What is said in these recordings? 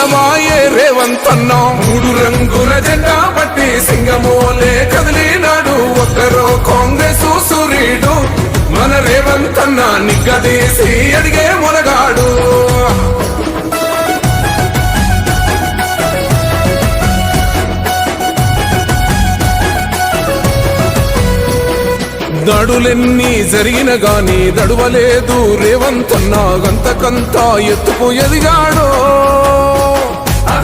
చెయ్య రేవంత్ అన్నా. మూడు రంగుల జెండా పట్టి సింగమోలే కదిలినాడు. ఒక్కరో కాంగ్రెస్ సూర్యుడు మన రేవంతన్న నిగ్గదీసి అడిగే మునగాడు దడులెన్ని జరిగిన గాని దడువలేదు రేవంతన్నా గంతకంతా ఎత్తుకు ఎదిగాడో.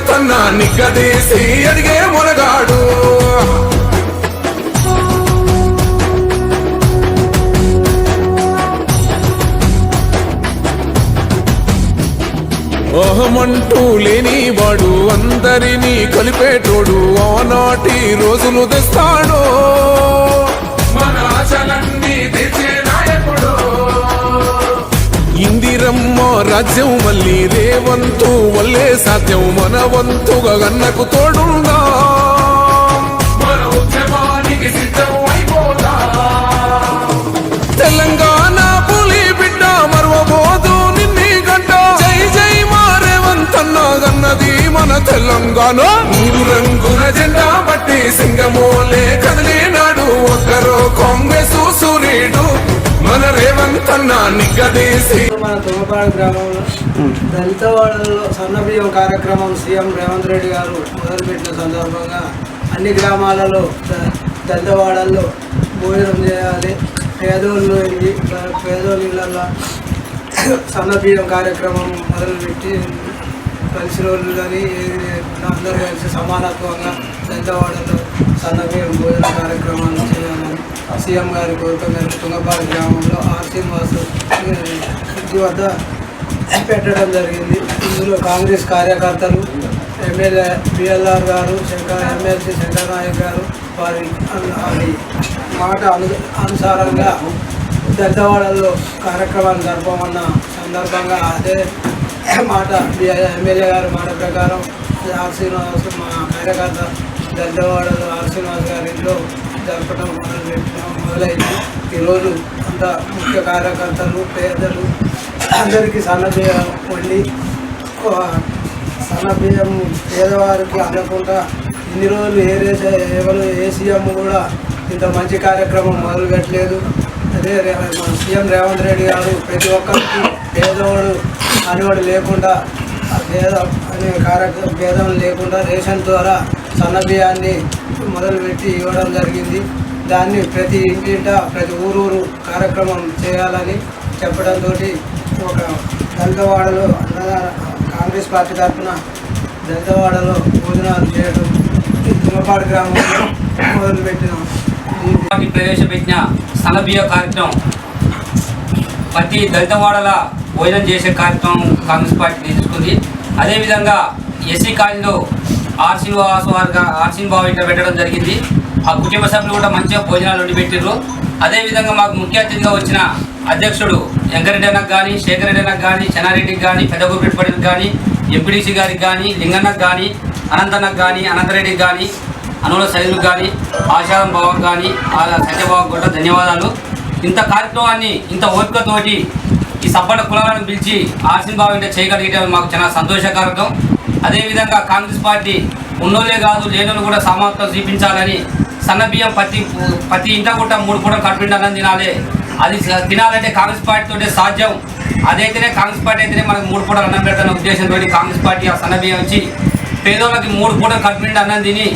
రేవంతన్న నిగ్గదీసి అడిగే మునగాడు. అహమంటూ లేని వాడు అందరినీ కలిపేటోడు ఆనాటి రోజులు తెస్తాడు. మన ఆశలన్నీ తెచ్చే ఇందిరమ్మ రాజ్యం మళ్ళీ రేవంతు వల్లే సాధ్యం. మన వంతుగా గన్నకు తోడుందా రేవంతన్న నిగ్గదీసి. మన తుమ్మపాడు గ్రామంలో దళిత వాడల్లో సన్నబియ్యం కార్యక్రమం సీఎం రేవంత్ రెడ్డి గారు మొదలుపెట్టిన సందర్భంగా అన్ని గ్రామాలలో ద- దళిత వాడల్లో భోజనం చేయాలి. పేదోళ్ళు వెళ్ళి పేదోళ్ళ ఇళ్ళల్లో సన్నబియ్యం కార్యక్రమం మొదలుపెట్టి కలిసి రోజులు కానీ అందరూ కలిసి సమానత్వంగా దళిత వాడల్లో సన్నబియ్యం భోజన కార్యక్రమాలు చేయాలని సీఎం గారి కోరిక మేరకు తుంగపాడు గ్రామంలో ఆర్ శ్రీనివాస్ ఇంటి వద్ద పెట్టడం జరిగింది. ఇందులో కాంగ్రెస్ కార్యకర్తలు ఎమ్మెల్యే బిఎల్ఆర్ గారు శంకర్ ఎమ్మెల్సీ శంకర్ నాయక్ గారు వారి వారి మాట అను అనుసారంగా పెద్దవాడల్లో కార్యక్రమాన్ని జరపమన్న సందర్భంగా అదే మాట ఎమ్మెల్యే గారి మాట ప్రకారం ఆర్ శ్రీనివాస్ మా కార్యకర్త దద్దవాడలో ఆర్ శ్రీనివాస్ గారి ఇంట్లో జరపడం మొదలు పెట్టడం మొదలైంది. ఈరోజు అంత ముఖ్య కార్యకర్తలు పేదలు అందరికీ సన్నబియ్యం వండి సన్నబియ్యం పేదవారికి అందకుండా ఇన్ని రోజులు ఏ రేస ఎవరు ఏ సీఎం కూడా ఇంత మంచి కార్యక్రమం మొదలుపెట్టలేదు అదే మన సీఎం రేవంత్ రెడ్డి గారు ప్రతి ఒక్కరికి పేదవాడు అనేవాడు లేకుండా ఆ భేదం అనే కార్యక్రమం భేదం లేకుండా రేషన్ ద్వారా సన్నబియ్యాన్ని మొదలుపెట్టి ఇవ్వడం జరిగింది. దాన్ని ప్రతి ఇంటింట ప్రతి ఊరూరు కార్యక్రమం చేయాలని చెప్పడంతో ఒక దళితవాడలో అన్నదాన కాంగ్రెస్ పార్టీ తరఫున దళితవాడలో భోజనాలు చేయడం తుమ్మపాడు గ్రామంలో మొదలుపెట్టినాం. ప్రవేశపెట్టిన సనబియ కార్యక్రమం. ప్రతి దళితవాడల భోజనం చేసే కార్యక్రమం కాంగ్రెస్ పార్టీ తీసుకుంది. అదేవిధంగా ఎస్సీ కాలనీలో ఆర్సిన్ శ్రీనివాస్ వారిగా ఆర్ శ్రీనిబాబు పెట్టడం జరిగింది. ఆ కుటుంబ సభ్యులు కూడా మంచిగా భోజనాలు వండి పెట్టిర్రు. అదేవిధంగా మాకు ముఖ్య అతిథిగా వచ్చిన అధ్యక్షుడు వెంకరెడ్డి అన్నకు కానీ శేఖర్ రెడ్డి అన్నకు కానీ చెన్నారెడ్డికి కానీ పెద్దగురిపెట్టుబడికి కానీ ఎంపీడీసీ గారికి కానీ లింగన్నకు కానీ అనంతన్నకు కానీ అనంతరెడ్డికి కానీ అనుల సైదులకు కానీ ఆశాదం బాబుకు కానీ ఆ సత్యబాబుకు కూడా ధన్యవాదాలు. ఇంత కార్యక్రమాన్ని ఇంత ఓపికతోటి ఈ సబ్బడ కులాలను పిలిచి ఆర్సిన్ బాబు ఇంటే చేయగలిగడం మాకు చాలా సంతోషకారకం అదేవిధంగా కాంగ్రెస్ పార్టీ ఉన్నోళ్ళే కాదు లేనోళ్ళు కూడా సమానత్వం చూపించాలని సన్న బియ్యం ప్రతి ప్రతి ఇంట కూడా మూడు కూడా కట్టుబడి అన్నం తినాలి. అది తినాలంటే కాంగ్రెస్ పార్టీతోటే సాధ్యం. అదైతేనే కాంగ్రెస్ పార్టీ అయితేనే మనకు మూడు పూటలు అన్నం పెడతాన ఉద్దేశంతో కాంగ్రెస్ పార్టీ ఆ సన్న బియ్యం ఇచ్చి పేదోళ్ళకి మూడు పూటలు కట్టుబడి అన్నం తిని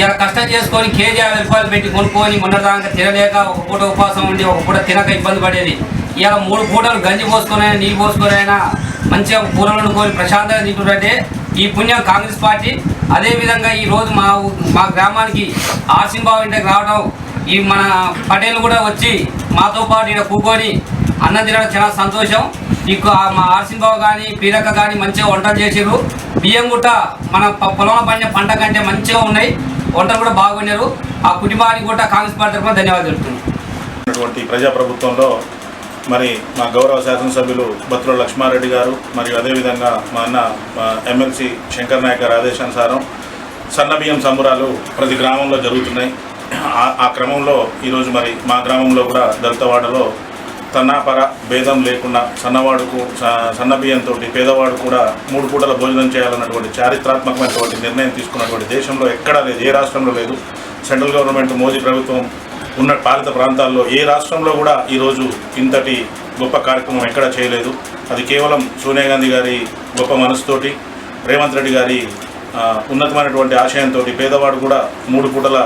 ఇలా కష్టం చేసుకొని కేజీ యాభై రూపాయలు పెట్టి కొనుక్కొని మొన్నదాకా తినలేక ఒక పూట ఉపవాసం ఉండి ఒక పూట తినక ఇబ్బంది పడేది. ఇలా మూడు పూటలు గంజి పోసుకొని అయినా నీళ్ళు పోసుకొని అయినా మంచిగా కూరలు వండుకొని ప్రశాంతంగా తింటుంటే ఈ పుణ్యం కాంగ్రెస్ పార్టీ. అదేవిధంగా ఈరోజు మా మా గ్రామానికి ఆసింబాబు ఇంటికి రావడం ఈ మన పటేల్ కూడా వచ్చి మాతో పాటు ఇక్కడ కూకొని అన్నం తినడం చాలా సంతోషం. ఈ మా ఆర్సింబాబు కానీ పీరక్క కానీ మంచిగా వంటలు చేసారు బియ్యం గుట్ట మన పొలంలో పండిన పంట కంటే మంచిగా ఉన్నాయి. వంటలు కూడా బాగున్నారు. ఆ కుటుంబానికి కూడా కాంగ్రెస్ పార్టీ తరఫున ధన్యవాదాలు తెలుపుతున్నాను ప్రజాప్రభుత్వంలో మరి మా గౌరవ శాసనసభ్యులు బత్తుల లక్ష్మారెడ్డి గారు మరియు అదేవిధంగా మా అన్న ఎమ్మెల్సీ శంకర్ నాయక్ గారి ఆదేశానుసారం సన్నబియ్యం సంబురాలు ప్రతి గ్రామంలో జరుగుతున్నాయి. ఆ- ఆ క్రమంలో ఈరోజు మరి మా గ్రామంలో కూడా దళితవాడలో తన్నాపర భేదం లేకుండా సన్నవాడుకు సన్నబియ్యంతో పేదవాడు కూడా మూడు పూటల భోజనం చేయాలన్నటువంటి చారిత్రాత్మకమైనటువంటి నిర్ణయం తీసుకున్నటువంటి దేశంలో ఎక్కడా లేదు ఏ రాష్ట్రంలో లేదు. సెంట్రల్ గవర్నమెంట్ మోదీ ప్రభుత్వం ఉన్న పాలిత ప్రాంతాల్లో ఏ రాష్ట్రంలో కూడా ఈరోజు ఇంతటి గొప్ప కార్యక్రమం ఎక్కడా చేయలేదు. అది కేవలం సోనియా గాంధీ గారి గొప్ప మనసుతోటి రేవంత్ రెడ్డి గారి ఉన్నతమైనటువంటి ఆశయంతో పేదవాడు కూడా మూడు పూటల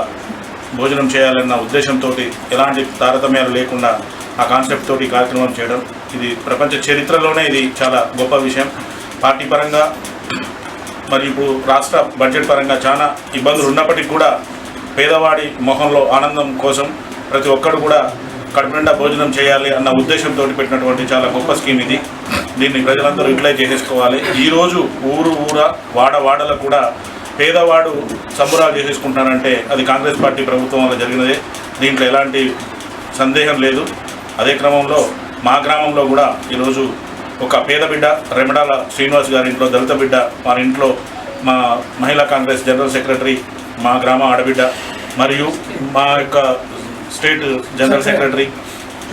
భోజనం చేయాలన్న ఉద్దేశంతో ఎలాంటి తారతమ్యాలు లేకుండా ఆ కాన్సెప్ట్ తోటి కార్యక్రమం చేయడం. ఇది ప్రపంచ చరిత్రలోనే ఇది చాలా గొప్ప విషయం. పార్టీ పరంగా మరి ఇప్పుడు రాష్ట్ర బడ్జెట్ పరంగా చాలా ఇబ్బందులు ఉన్నప్పటికీ కూడా పేదవాడి మొహంలో ఆనందం కోసం ప్రతి ఒక్కరు కూడా కడుపునిండా భోజనం చేయాలి అన్న ఉద్దేశంతో పెట్టినటువంటి చాలా గొప్ప స్కీమ్ ఇది. దీన్ని ప్రజలందరూ యూటిలైజ్ చేసేసుకోవాలి. ఈరోజు ఊరు ఊర వాడ వాడలో కూడా పేదవాడు సంబురాలు చేసేసుకుంటున్నారంటే అది కాంగ్రెస్ పార్టీ ప్రభుత్వం వల్ల జరిగినదే. దీంట్లో ఎలాంటి సందేహం లేదు. అదే క్రమంలో మా గ్రామంలో కూడా ఈరోజు ఒక పేద బిడ్డ రెమడాల శ్రీనివాస్ గారి ఇంట్లో దళిత బిడ్డ వారి ఇంట్లో మా మహిళా కాంగ్రెస్ జనరల్ సెక్రటరీ మా గ్రామ ఆడబిడ్డ మరియు మా యొక్క స్టేట్ జనరల్ సెక్రటరీ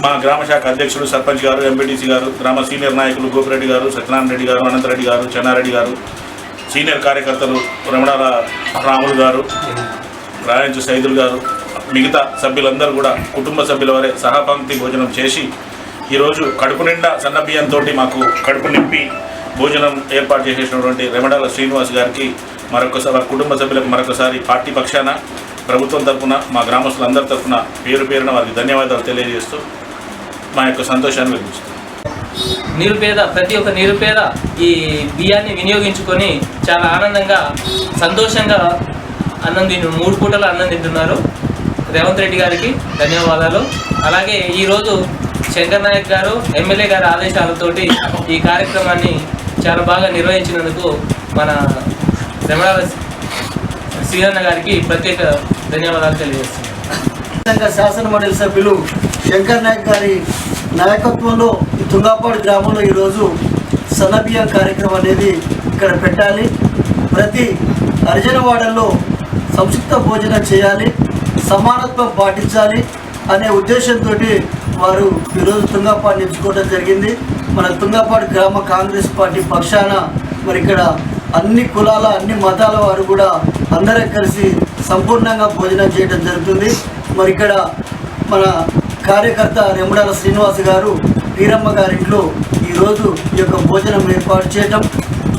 మా గ్రామ శాఖ అధ్యక్షుడు సర్పంచ్ గారు ఎంపీటీసీ గారు గ్రామ సీనియర్ నాయకులు గోపిరెడ్డి గారు సత్యనారాయణ రెడ్డి గారు అనంతరెడ్డి గారు చెన్నారెడ్డి గారు సీనియర్ కార్యకర్తలు రమణాల రాములు గారు రాయంచు సైదులు గారు మిగతా సభ్యులందరూ కూడా కుటుంబ సభ్యుల వరే సహపంక్తి భోజనం చేసి ఈరోజు కడుపు నిండా సన్న బియ్యంతో మాకు కడుపు నింపి భోజనం ఏర్పాటు చేసేసినటువంటి రెమడాల శ్రీనివాస్ గారికి మరొకసారి కుటుంబ సభ్యులకు మరొకసారి పార్టీ పక్షాన ప్రభుత్వం తరఫున మా గ్రామస్తులందరి తరపున పేరు పేరున వారికి ధన్యవాదాలు తెలియజేస్తూ మా యొక్క సంతోషాన్ని వెలిగిస్తున్నాం. నిరుపేద ప్రతి ఒక్క నిరుపేద ఈ బియ్యాన్ని వినియోగించుకొని చాలా ఆనందంగా సంతోషంగా అన్నం తింటు మూడు పూటలు అన్నం తింటున్నారు. రేవంత్ రెడ్డి గారికి ధన్యవాదాలు. అలాగే ఈరోజు శంకర్ నాయక్ గారు ఎమ్మెల్యే గారి ఆదేశాలతోటి ఈ కార్యక్రమాన్ని చాలా బాగా నిర్వహించినందుకు మన రమణాల శ్రీరన్న గారికి ప్రత్యేక ధన్యవాదాలు తెలియజేస్తున్నాను. విధంగా శాసన మండలి సభ్యులు శంకర్ నాయక్ గారి నాయకత్వంలో ఈ తుంగాపాడు గ్రామంలో ఈరోజు సన్నబియ్యం కార్యక్రమం అనేది ఇక్కడ పెట్టాలి. ప్రతి హరిజనవాడల్లో సంక్షిప్త భోజనం చేయాలి సమానత్వం పాటించాలి అనే ఉద్దేశంతో వారు ఈరోజు తుంగాపాడు నిలుచుకోవడం జరిగింది. మన తుంగాపాడు గ్రామ కాంగ్రెస్ పార్టీ పక్షాన మరి ఇక్కడ అన్ని కులాల అన్ని మతాల వారు కూడా అందరూ కలిసి సంపూర్ణంగా భోజనం చేయడం జరుగుతుంది. మరి ఇక్కడ మన కార్యకర్త రెమడాల శ్రీనివాస్ గారు వీరమ్మ గారింట్లో ఈరోజు ఈ యొక్క భోజనం ఏర్పాటు చేయటం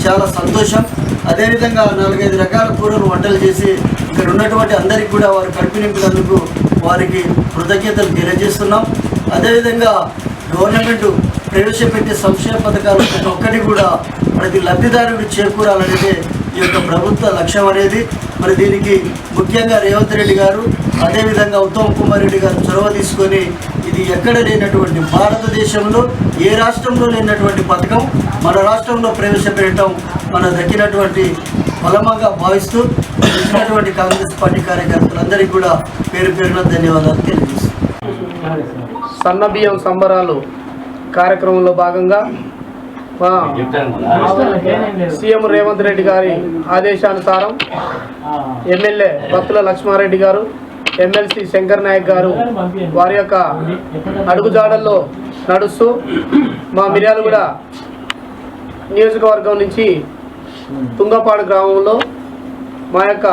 చాలా సంతోషం. అదేవిధంగా నాలుగైదు రకాల కూరలు వంటలు చేసి ఇక్కడ ఉన్నటువంటి అందరికీ కూడా వారు కల్పించినందుకు వారికి కృతజ్ఞతలు తెలియజేస్తున్నాం. అదేవిధంగా గవర్నమెంట్ ప్రవేశపెట్టే సంక్షేమ పథకాలు ప్రతి ఒక్కటి కూడా ప్రతి లబ్ధిదారుడికి చేకూరాలనేది ఈ యొక్క ప్రభుత్వ లక్ష్యం అనేది. మరి దీనికి ముఖ్యంగా రేవంత్ రెడ్డి గారు అదేవిధంగా ఉత్తమ్ కుమార్ రెడ్డి గారు చొరవ తీసుకొని ఇది ఎక్కడ లేనటువంటి భారతదేశంలో ఏ రాష్ట్రంలో లేనటువంటి పథకం మన రాష్ట్రంలో ప్రవేశపెట్టడం మన దక్కినటువంటి బలమంగా భావిస్తూ వచ్చినటువంటి కాంగ్రెస్ పార్టీ కార్యకర్తలందరికీ కూడా పేరు పేరున ధన్యవాదాలు తెలియజేస్తున్నాను. సన్నబియ్యం సంబరాలు కార్యక్రమంలో భాగంగా మా సీఎం రేవంత్ రెడ్డి గారి ఆదేశానుసారం ఎమ్మెల్యే భక్తుల లక్ష్మారెడ్డి గారు ఎమ్మెల్సీ శంకర్ నాయక్ గారు వారి యొక్క అడుగుజాడల్లో నడుస్తూ మా మిర్యాలగూడ నియోజకవర్గం నుంచి తుంగపాడు గ్రామంలో మా యొక్క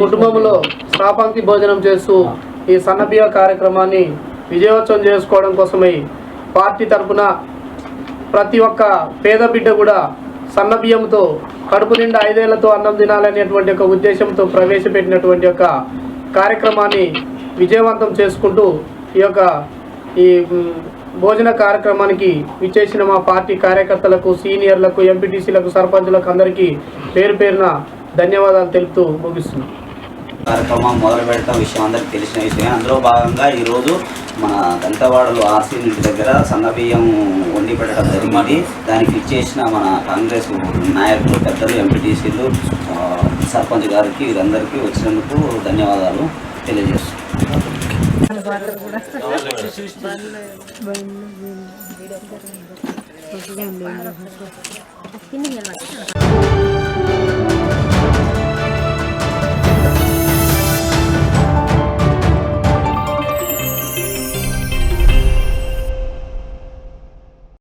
కుటుంబంలో శ్రాపంక్తి భోజనం చేస్తూ ఈ సన్నబియ్య కార్యక్రమాన్ని విజయోత్సవం చేసుకోవడం కోసమై పార్టీ తరఫున ప్రతి ఒక్క పేద బిడ్డ కూడా సన్నబియ్యంతో కడుపు నిండా ఐదేళ్ళతో అన్నం తినాలనేటువంటి ఒక ఉద్దేశంతో ప్రవేశపెట్టినటువంటి యొక్క కార్యక్రమాన్ని విజయవంతం చేసుకుంటూ ఈ యొక్క ఈ భోజన కార్యక్రమానికి విచ్చేసిన మా పార్టీ కార్యకర్తలకు సీనియర్లకు ఎంపీటీసీలకు సర్పంచులకు అందరికీ పేరు పేరున ధన్యవాదాలు తెలుపుతూ ముగిస్తున్నాం. కార్యక్రమం మొదలు పెడతాం విషయం అందరికి తెలిసిన విషయం అందులో భాగంగా ఈరోజు మన దంతవాడలో ఆర్సీ ఇంటి దగ్గర సన్నబియ్యం వండి పెట్టడం జరిగింది దానికి ఇచ్చేసిన మన కాంగ్రెస్ నాయకులు పెద్దలు ఎంపీటీసీలు సర్పంచ్ గారికి వీరందరికీ వచ్చినందుకు ధన్యవాదాలు తెలియజేస్తున్నాం కిందికి వెళ్ళాలి